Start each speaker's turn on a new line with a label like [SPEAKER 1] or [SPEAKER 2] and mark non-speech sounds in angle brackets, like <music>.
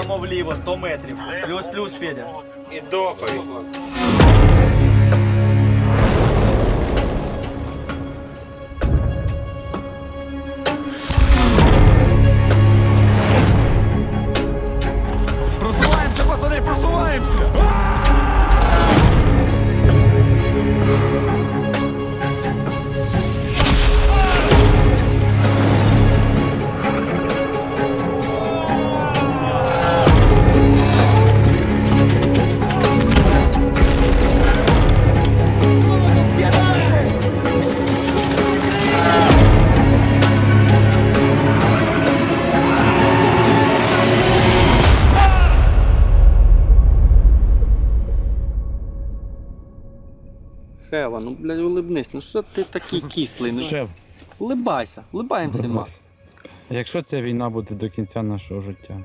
[SPEAKER 1] дамо вліво, 100 метрів. Плюс-плюс, Федя.
[SPEAKER 2] І дохай.
[SPEAKER 3] Просуваемся, пацаны, просуваемся!
[SPEAKER 4] Шева, ну блядь, улибнись, ну що ти такий кислий? <laughs> Ну,
[SPEAKER 3] Шеф,
[SPEAKER 4] улибайся, улибаємося.
[SPEAKER 3] будь <laughs>
[SPEAKER 4] ну.
[SPEAKER 3] ласка. Якщо ця війна буде до кінця нашого життя,